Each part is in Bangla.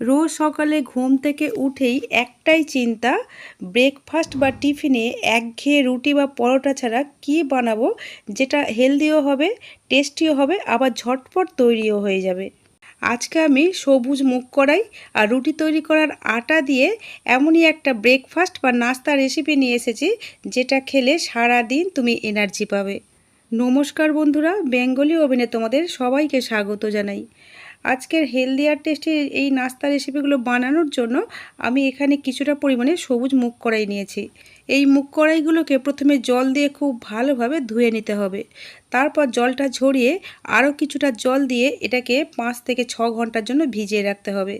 রোজ সকালে ঘুম থেকে উঠেই একটাই চিন্তা ব্রেকফাস্ট বা টিফিনে একঘেয়ে রুটি বা পরোটা ছাড়া কী বানাবো যেটা হেলদিও হবে টেস্টিও হবে, আবার ঝটপট তৈরিও হয়ে যাবে। আজকে আমি সবুজ মুগ করাই আর রুটি তৈরি করার আটা দিয়ে এমনই একটা ব্রেকফাস্ট বা নাস্তা রেসিপি নিয়ে এসেছি যেটা খেলে সারা দিন তুমি এনার্জি পাবে। নমস্কার বন্ধুরা, বেঙ্গলি ওভেনে তোমাদের সবাইকে স্বাগত জানাই। আজকের হেলদি আর টেস্টি এই নাস্তা রেসিপিগুলো বানানোর জন্য আমি এখানে কিছুটা পরিমাণে সবুজ মুগ কড়াই নিয়েছি। এই মুগ কড়াইগুলোকে প্রথমে জল দিয়ে খুব ভালোভাবে ধুয়ে নিতে হবে। তারপর জলটা ঝরিয়ে আরও কিছুটা জল দিয়ে এটাকে পাঁচ থেকে ছ ঘণ্টার জন্য ভিজিয়ে রাখতে হবে।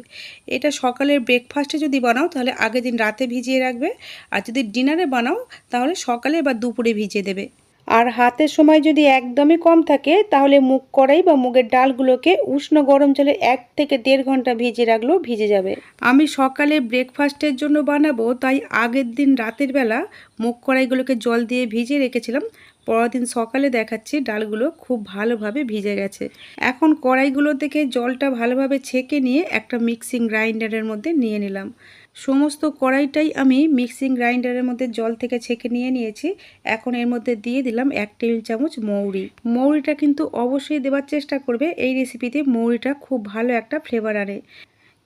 এটা সকালের ব্রেকফাস্টে যদি বানাও তাহলে আগের দিন রাতে ভিজিয়ে রাখবে। আর যদি ডিনারে বানাও তাহলে সকালে বা দুপুরে ভিজিয়ে দেবে। আর হাতের সময় যদি একদমই কম থাকে, তাহলে মুগ কড়াই বা মুগের ডালগুলোকে উষ্ণ গরম জলে এক থেকে দেড় ঘণ্টা ভিজিয়ে রাখলেও ভিজে যাবে। আমি সকালে ব্রেকফাস্টের জন্য বানাবো, তাই আগের দিন রাতের বেলা মুগ কড়াইগুলোকে জল দিয়ে ভিজিয়ে রেখেছিলাম। পরের দিন সকালে দেখাচ্ছি ডালগুলো খুব ভালোভাবে ভিজে গেছে। এখন কড়াইগুলো থেকে জলটা ভালোভাবে ছেঁকে নিয়ে একটা মিক্সিং গ্রাইন্ডারের মধ্যে নিয়ে নিলাম। সমস্ত কড়াইটাই আমি মিক্সিং গ্রাইন্ডারের মধ্যে জল থেকে ছেঁকে নিয়ে নিয়েছি। এখন এর মধ্যে দিয়ে দিলাম এক টেবিল চামচ মৌরি। মৌরিটা কিন্তু অবশ্যই দেওয়ার চেষ্টা করবে, এই রেসিপিতে মৌরিটা খুব ভালো একটা ফ্লেভার আনে।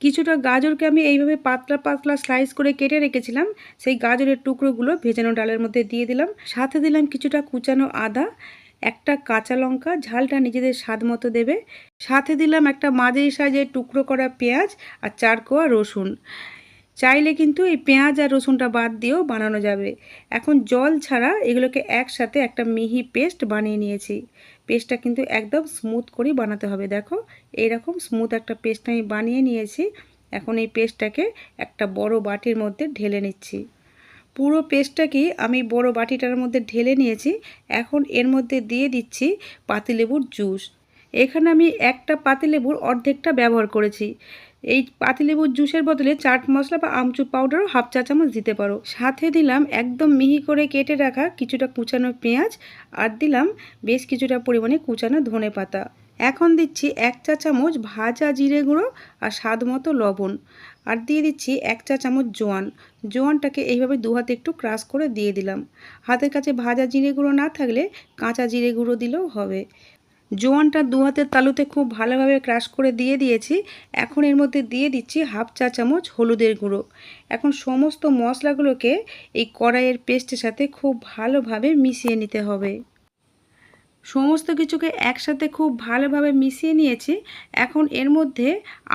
কিছুটা গাজরকে আমি এইভাবে পাতলা পাতলা স্লাইস করে কেটে রেখেছিলাম, সেই গাজরের টুকরোগুলো ভেজানো ডালের মধ্যে দিয়ে দিলাম। সাথে দিলাম কিছুটা কুচানো আদা, একটা কাঁচা লঙ্কা, ঝালটা নিজেদের স্বাদ মতো দেবে। সাথে দিলাম একটা মাঝারি সাইজের টুকরো করা পেঁয়াজ আর চার কোয়া রসুন। চাইলে কিন্তু এই পেঁয়াজ আর রসুনটা বাদ দিয়েও বানানো যাবে। এখন জল ছাড়া এগুলোকে একসাথে একটা মিহি পেস্ট বানিয়ে নিয়েছি। পেস্টটা কিন্তু একদম স্মুথ করেই বানাতে হবে। দেখো, এইরকম স্মুথ একটা পেস্ট আমি বানিয়ে নিয়েছি। এখন এই পেস্টটাকে একটা বড় বাটির মধ্যে ঢেলে নিচ্ছি। পুরো পেস্টটাকেই আমি বড় বাটিটার মধ্যে ঢেলে নিয়েছি। এখন এর মধ্যে দিয়ে দিচ্ছি পাতিলেবুর জুস। এখানে আমি একটা পাতিলেবুর অর্ধেকটা ব্যবহার করেছি। এই পাতিলেবুর জুসের বদলে চাট মশলা বা আমচুর পাউডারও হাফ চা চামচ দিতে পারো। সাথে দিলাম একদম মিহি করে কেটে রাখা কিছুটা কুচানো পেঁয়াজ আর দিলাম বেশ কিছুটা পরিমাণে কুচানো ধনে পাতা। এখন দিচ্ছি এক চা চামচ ভাজা জিরে গুঁড়ো আর স্বাদ মতো লবণ। আর দিয়ে দিচ্ছি এক চা চামচ জোয়ান। জোয়ানটাকে এইভাবে দু হাতে একটু ক্রাশ করে দিয়ে দিলাম। হাতের কাছে ভাজা জিরে গুঁড়ো না থাকলে কাঁচা জিরে গুঁড়ো দিলেও হবে। জোয়ানটা দু হাতের তালুতে খুব ভালোভাবে ক্রাশ করে দিয়ে দিয়েছি। এখন এর মধ্যে দিয়ে দিচ্ছি হাফ চা চামচ হলুদের গুঁড়ো। এখন সমস্ত মশলাগুলোকে এই কড়াইয়ের পেস্টের সাথে খুব ভালোভাবে মিশিয়ে নিতে হবে। সমস্ত কিছুকে একসাথে খুব ভালোভাবে মিশিয়ে নিয়েছি। এখন এর মধ্যে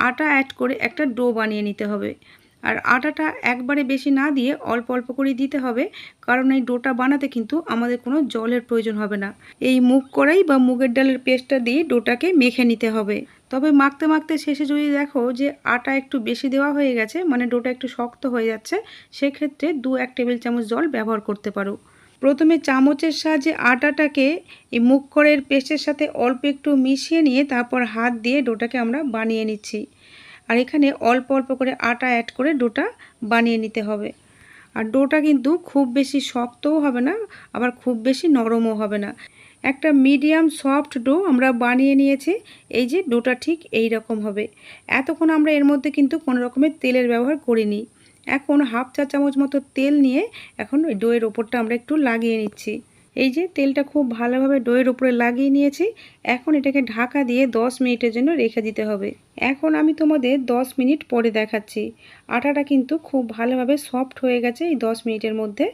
আটা অ্যাড করে একটা ডো বানিয়ে নিতে হবে। আর আটাটা একবারে বেশি না দিয়ে অল্প অল্প করে দিতে হবে, কারণ এই ডোটা বানাতে কিন্তু আমাদের কোনো জলের প্রয়োজন হবে না। এই মুগ কড়াই বা মুগের ডালের পেস্টটা দিয়ে ডোটাকে মেখে নিতে হবে। তবে মাখতে মাখতে শেষে যদি দেখো যে আটা একটু বেশি দেওয়া হয়ে গেছে মানে ডোটা একটু শক্ত হয়ে যাচ্ছে, সেক্ষেত্রে দু এক টেবিল চামচ জল ব্যবহার করতে পারো। প্রথমে চামচের সাহায্যে আটাটাকে এই মুগ কড়াইয়ের পেস্টের সাথে অল্প একটু মিশিয়ে নিয়ে তারপর হাত দিয়ে ডোটাকে আমরা বানিয়ে নিচ্ছি। আর এখানে অল্প অল্প করে আটা অ্যাড করে ডোটা বানিয়ে নিতে হবে। আর ডোটা কিন্তু খুব বেশি শক্তও হবে না, আবার খুব বেশি নরমও হবে না। একটা মিডিয়াম সফট ডো আমরা বানিয়ে নিয়েছি, এই যে ডোটা ঠিক এই রকম হবে। এতক্ষণ আমরা এর মধ্যে কিন্তু কোনো রকমের তেলের ব্যবহার করিনি। এখন হাফ চা চামচ মতো তেল নিয়ে এখন ওই ডোয়ের ওপরটা আমরা একটু লাগিয়ে নিচ্ছি। এই যে তেলটা খুব ভালোভাবে ডোয়ের উপরে লাগিয়ে নিয়েছি। এখন এটাকে ঢাকা দিয়ে 10 মিনিটের জন্য রেখে দিতে হবে। এখন আমি তোমাদের 10 মিনিট পরে দেখাচ্ছি। আটাটা কিন্তু খুব ভালোভাবে সফট হয়ে গেছে এই 10 মিনিটের মধ্যে।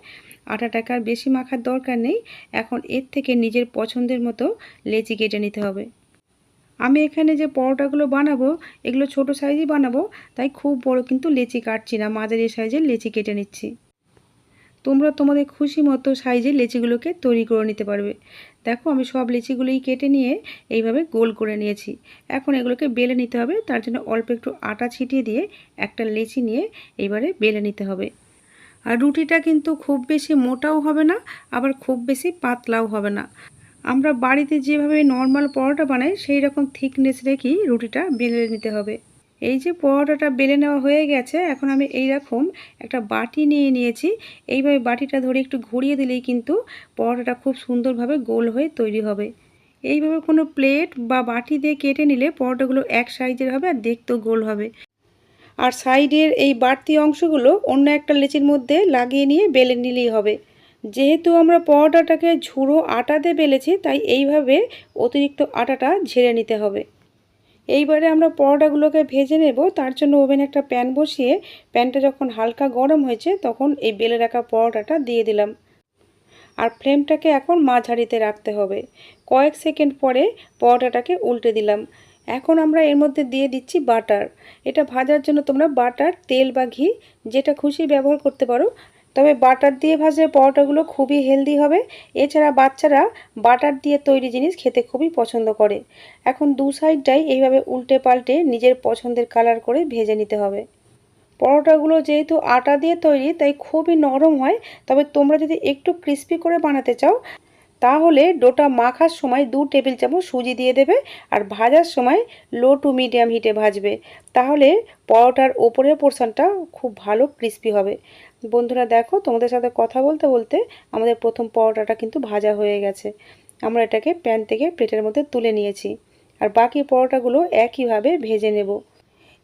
আটাটাকে আর বেশি মাখার দরকার নেই। এখন এর থেকে নিজের পছন্দের মতো লেচি কেটে নিতে হবে। আমি এখানে যে পরোটাগুলো বানাবো, এগুলো ছোট সাইজই বানাবো, তাই খুব বড় কিন্তু লেচি কাটছি না। মাঝারি সাইজের লেচি কেটে নিচ্ছি। তোমরা তোমাদের খুশি মতো সাইজের লেচিগুলোকে তৈরি করে নিতে পারবে। দেখো, আমি সব লিচিগুলোই কেটে নিয়ে এইভাবে গোল করে নিয়েছি। এখন এগুলোকে বেলে নিতে হবে। তার জন্য অল্প একটু আটা ছিটিয়ে দিয়ে একটা লেচি নিয়ে এইবারে বেলে নিতে হবে। আর রুটিটা কিন্তু খুব বেশি মোটাও হবে না, আবার খুব বেশি পাতলাও হবে না। আমরা বাড়িতে যেভাবে নর্মাল পরোটা বানাই সেই রকম থিকনেস রেখেই রুটিটা বেলে নিতে হবে। এই যে পরোটাটা বেলে নেওয়া হয়ে গেছে, এখন আমি এই রকম একটা বাটি নিয়ে নিয়েছি। এইভাবে বাটিটা ধরে একটু ঘুরিয়ে দিলেই কিন্তু পরোটাটা খুব সুন্দরভাবে গোল হয়ে তৈরি হবে। এইভাবে কোনো প্লেট বা বাটি দিয়ে কেটে নিলে পরোটাগুলো এক সাইজের হবে আর দেখতেও গোল হবে। আর সাইডের এই বাড়তি অংশগুলো অন্য একটা লেচির মধ্যে লাগিয়ে নিয়ে বেলে নিলেই হবে। যেহেতু আমরা পরোটাটাকে ঝুড়ো আটাতে বেলেছি, তাই এইভাবে অতিরিক্ত আটাটা ঝেড়ে নিতে হবে। এইবারে আমরা পরোটাগুলোকে ভেজে নেব। তার জন্য ওভেনে একটা প্যান বসিয়ে, প্যানটা যখন হালকা গরম হয়েছে, তখন এই বেলে রাখা পরোটাটা দিয়ে দিলাম। আর ফ্লেমটাকে এখন মাঝারিতে রাখতে হবে। কয়েক সেকেন্ড পরে পরোটাটাকে উল্টে দিলাম। এখন আমরা এর মধ্যে দিয়ে দিচ্ছি বাটার। এটা ভাজার জন্য তোমরা বাটার, তেল বা ঘি, যেটা খুশি ব্যবহার করতে পারো। তবে বাটার দিয়ে ভাজলে পরোটাগুলো খুবই হেলদি হবে। এছাড়া বাচ্চারা বাটার দিয়ে তৈরি জিনিস খেতে খুবই পছন্দ করে। এখন দু সাইডটাই এইভাবে উল্টে পাল্টে নিজের পছন্দের কালার করে ভেজে নিতে হবে। পরোটাগুলো যেহেতু আটা দিয়ে তৈরি, তাই খুবই নরম হয়। তবে তোমরা যদি একটু ক্রিস্পি করে বানাতে চাও, তাহলে ডোটা মাখার সময় দু টেবিল চামচ সুজি দিয়ে দেবে আর ভাজার সময় লো টু মিডিয়াম হিটে ভাজবে। তাহলে পরোটার ওপরের পোর্শনটা খুব ভালো ক্রিস্পি হবে। বন্ধুরা দেখো, তোমাদের সাথে কথা বলতে বলতে আমাদের প্রথম পরোটাটা কিন্তু ভাজা হয়ে গেছে। আমরা এটাকে প্যান থেকে প্লেটের মধ্যে তুলে নিয়েছি। আর বাকি পরোটাগুলো একইভাবে ভেজে নেব।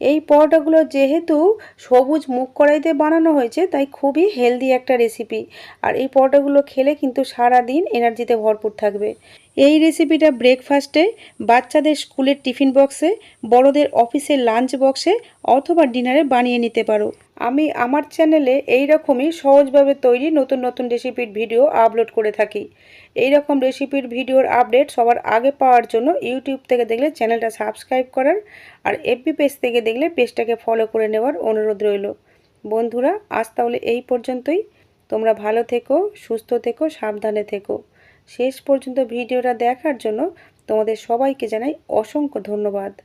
এই পরোটাগুলো যেহেতু সবুজ মুখ কড়াইতে বানানো হয়েছে, তাই খুবই হেলদি একটা রেসিপি। আর এই পরোটাগুলো খেলে কিন্তু সারা দিন এনার্জিতে ভরপুর থাকবে। এই রেসিপিটা ব্রেকফাস্টে বাচ্চাদের স্কুলের টিফিন বক্সে বড়দের অফিসের লাঞ্চ বক্সে অথবা ডিনারে বানিয়ে নিতে পারো। আমি আমার চ্যানেলে এই রকমই সহজভাবে তৈরি নতুন নতুন রেসিপির ভিডিও আপলোড করে থাকি। এই রকম রেসিপির ভিডিওর আপডেট সবার আগে পাওয়ার জন্য ইউটিউব থেকে দেখলে চ্যানেলটা সাবস্ক্রাইব করার আর এফবি পেজ থেকে দেখলে পেজটাকে ফলো করে নেওয়ার অনুরোধ রইল। বন্ধুরা, আজ তাহলে এই পর্যন্তই। তোমরা ভালো থেকো, সুস্থ থেকো, সাবধানে থেকো। শেষ পর্যন্ত ভিডিওটা দেখার জন্য তোমাদের সবাইকে জানাই অসংখ্য ধন্যবাদ।